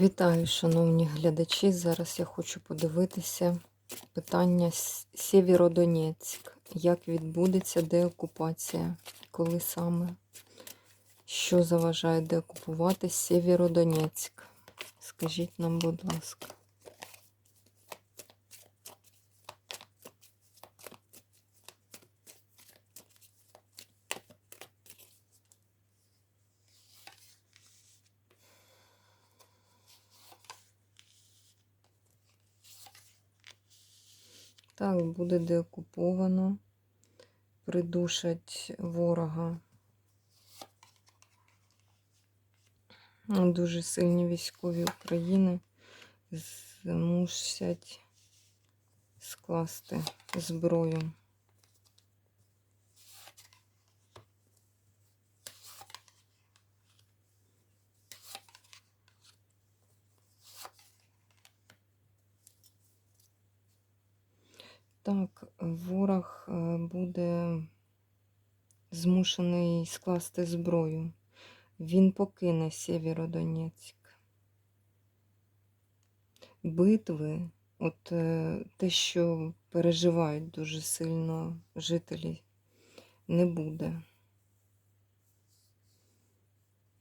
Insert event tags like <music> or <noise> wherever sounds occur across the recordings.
Вітаю, шановні глядачі. Зараз я хочу подивитися питання Сєвєродонецьк. Як відбудеться деокупація? Коли саме? Що заважає деокупувати Сєвєродонецьк? Скажіть нам, будь ласка. Так, буде деокуповано. Придушать ворога. Дуже сильні військові України змусять скласти зброю. Так, ворог е, буде змушений скласти зброю. Він покине Сєвєродонецьк. Битви, от е, те, що переживають дуже сильно жителі, не буде.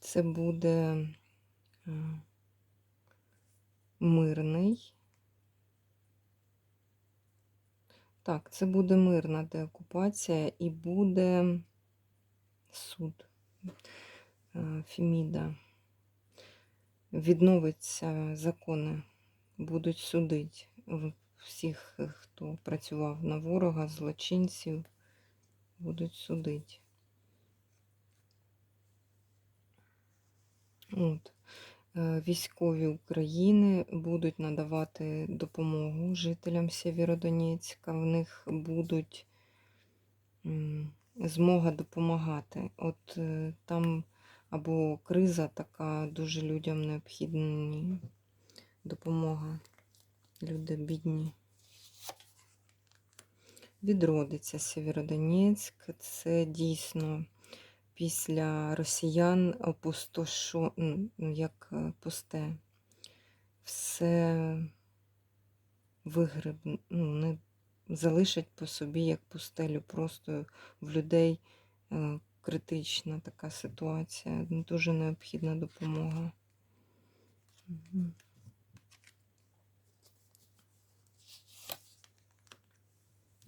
Це буде е, мирний. Так, це буде мирна деокупація і буде суд е, Феміда. Відновиться закони, будуть судити всіх, хто працював на ворога, злочинців, будуть судити. От. Е, Військові України будуть надавати допомогу жителям Сєвєродонецька. В них будуть змога допомагати. От е, там або криза така, дуже людям необхідна допомога. Люди бідні. Відродиться Сєвєродонецьк. Це дійсно після росіян опустошо, ну, як е, пусте. Все вигреб, ну, не залишать по собі як пустелю. Просто в людей е, критична така ситуація. Дуже необхідна допомога.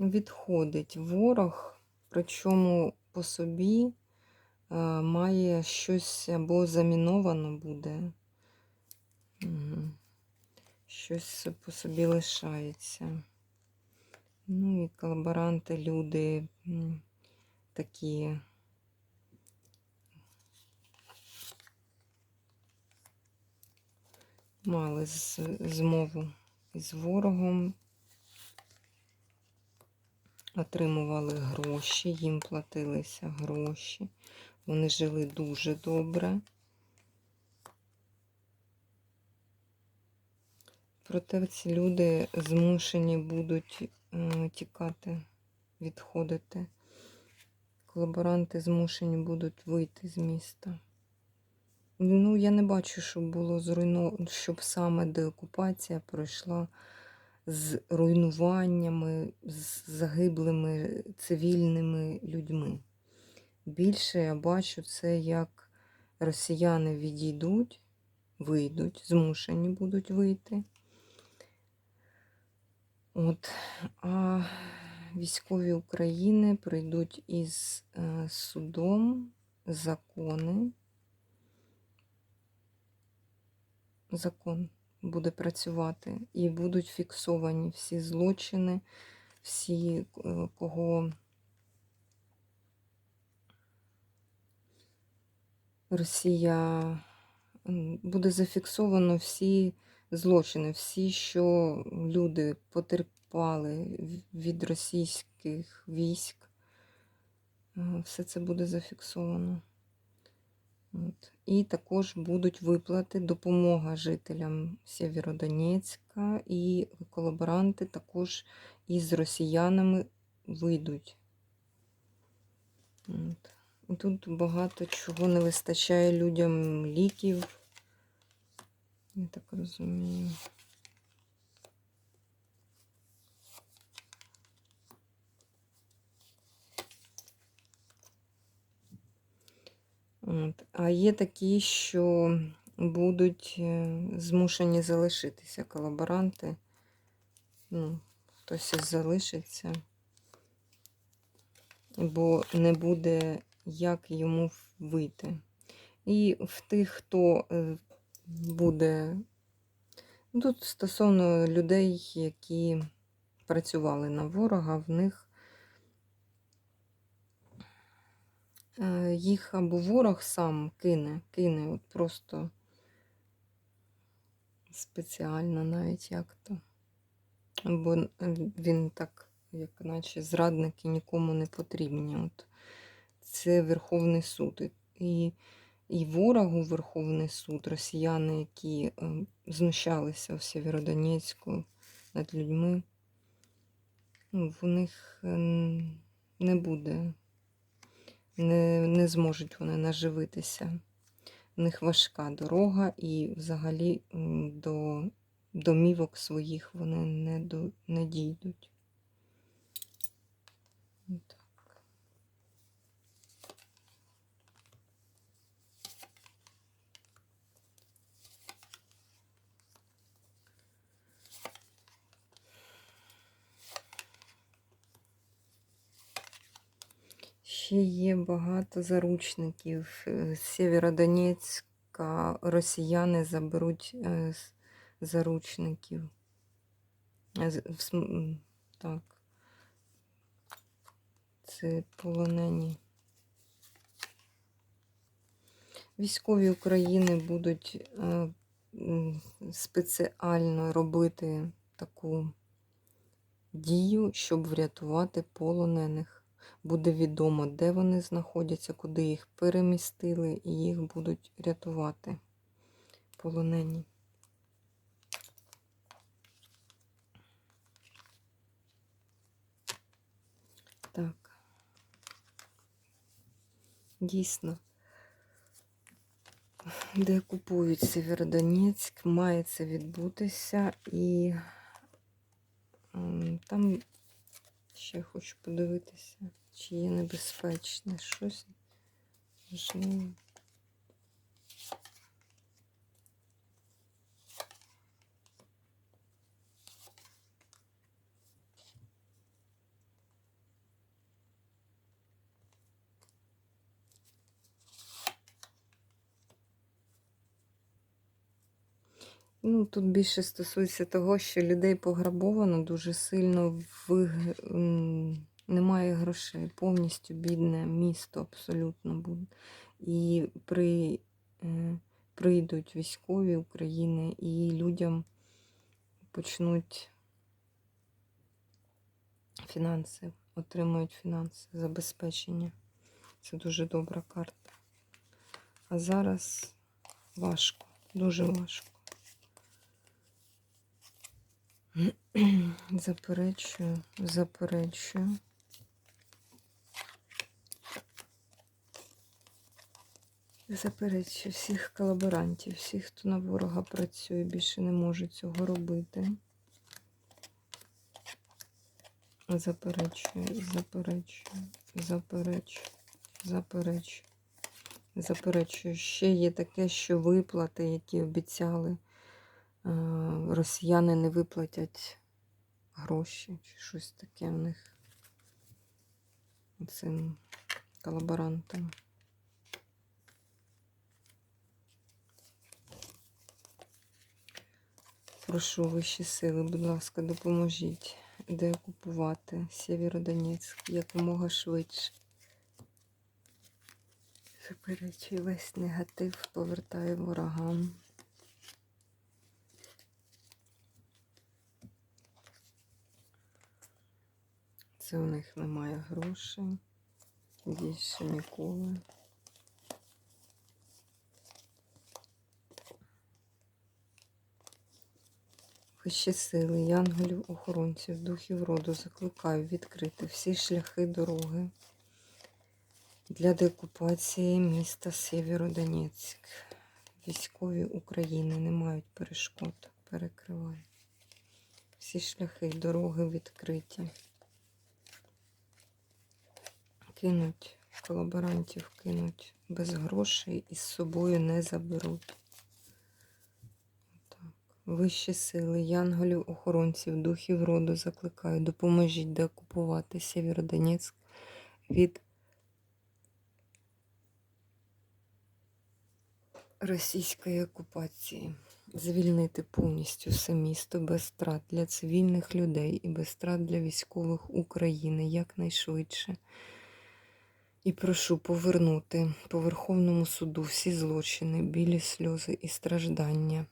Відходить ворог, причому по собі має щось або заміновано буде. Мгм. Щось по собі лишається. Ну і колаборанти, люди такі. Мали змову із ворогом, отримували гроші, їм платилися гроші. Вони жили дуже добре. Проте ці люди змушені будуть е, тікати, відходити. Колаборанти змушені будуть вийти з міста. Ну, я не бачу, щоб було зруйновано, щоб саме деокупація пройшла з руйнуваннями, з загиблими цивільними людьми. Більше я бачу це, як росіяни відійдуть, вийдуть, змушені будуть вийти. От, а військові України прийдуть із е, судом закони. Закон буде працювати і будуть фіксовані всі злочини, всі, е, кого Росія буде зафіксовано всі злочини, всі, що люди потерпали від російських військ. Е, Все це буде зафіксовано. От. І також будуть виплати, допомога жителям Сєвєродонецька, і колаборанти також із росіянами вийдуть. От. Тут багато чого не вистачає людям ліків. Я так розумію. От. А є такі, що будуть е, змушені залишитися колаборанти. Ну, хтось залишиться, бо не буде як йому вийти. І в тих, хто е, буде. ну, Тут стосовно людей, які працювали на ворога, в них е, їх або ворог сам кине, кине от просто спеціально навіть як-то. Бо е, він так, як наче зрадники нікому не потрібні. От. Це Верховний суд. І- І, ворогу Верховний суд, росіяни, які е, знущалися в Сєвєродонецьку над людьми, ну, в них е, не буде, не, не зможуть вони наживитися. В них важка дорога, і взагалі до домівок своїх вони не, до, не дійдуть. Так. Ще є багато заручників. Е, З Сєвєродонецька росіяни заберуть е, заручників. Е, Так. Це полонені. Військові України будуть спеціально робити таку дію, щоб врятувати полонених. Буде відомо, де вони знаходяться, куди їх перемістили, і їх будуть рятувати полонені. Так. Дійсно. Де купують Сєвєродонецьк, має це відбутися і там ще хочу подивитися, чи є небезпечне щось. Можливо. Ну, тут більше стосується того, що людей пограбовано дуже сильно в... немає грошей. Повністю бідне місто абсолютно буде. І при... е, прийдуть військові України і людям почнуть фінанси, отримують фінанси, забезпечення. Це дуже добра карта. А зараз важко, дуже важко. <clears throat> Заперечую, заперечую. Заперечую всіх колаборантів, всіх, хто на ворога працює, більше не може цього робити. Заперечую, заперечую, заперечую, заперечую, заперечую. Ще є таке, що виплати, які обіцяли, росіяни не виплатять гроші чи щось таке в них цим колаборантам. Прошу вищі сили, будь ласка, допоможіть, де окупувати Сєвєродонецьк якомога швидше. Заперечую весь негатив, повертаю ворогам. Це у них немає грошей. Більше ніколи. Вищі сили, янголів, охоронців, духів роду закликаю відкрити всі шляхи дороги для деокупації міста Сєвєродонецьк. військові України не мають перешкод. Перекриваю. Всі шляхи, дороги відкриті. Кинуть колаборантів, кинуть без грошей і з собою не заберуть. Так. Вищі сили, янголів, охоронців, духів роду закликаю, допоможіть деокупувати Сєвєродонецьк від російської окупації. Звільнити повністю все місто без страт для цивільних людей і без страт для військових України якнайшвидше. І прошу повернути по Верховному суду всі злочини, білі сльози і страждання,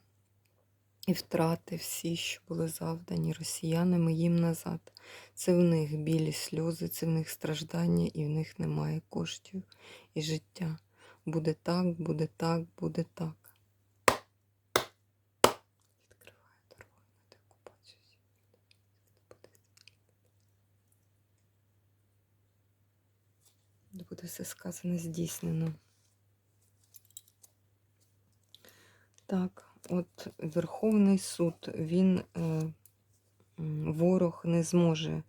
і втрати всі, що були завдані росіянами їм назад. Це в них білі сльози, це в них страждання, і в них немає коштів і життя. Буде так, буде так, буде так. Буде все сказане здійснено. Так, от Верховний суд, він, е, ворог не зможе е,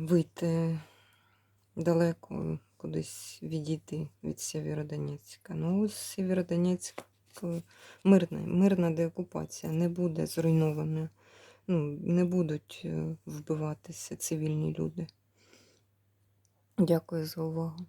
вийти далеко, кудись відійти від Сєвєродонецька. Ну, ось Сєвєродонецьк е, мирна, мирна деокупація не буде зруйнована. Ну, не будуть е, вбиватися цивільні люди. Дякую за увагу.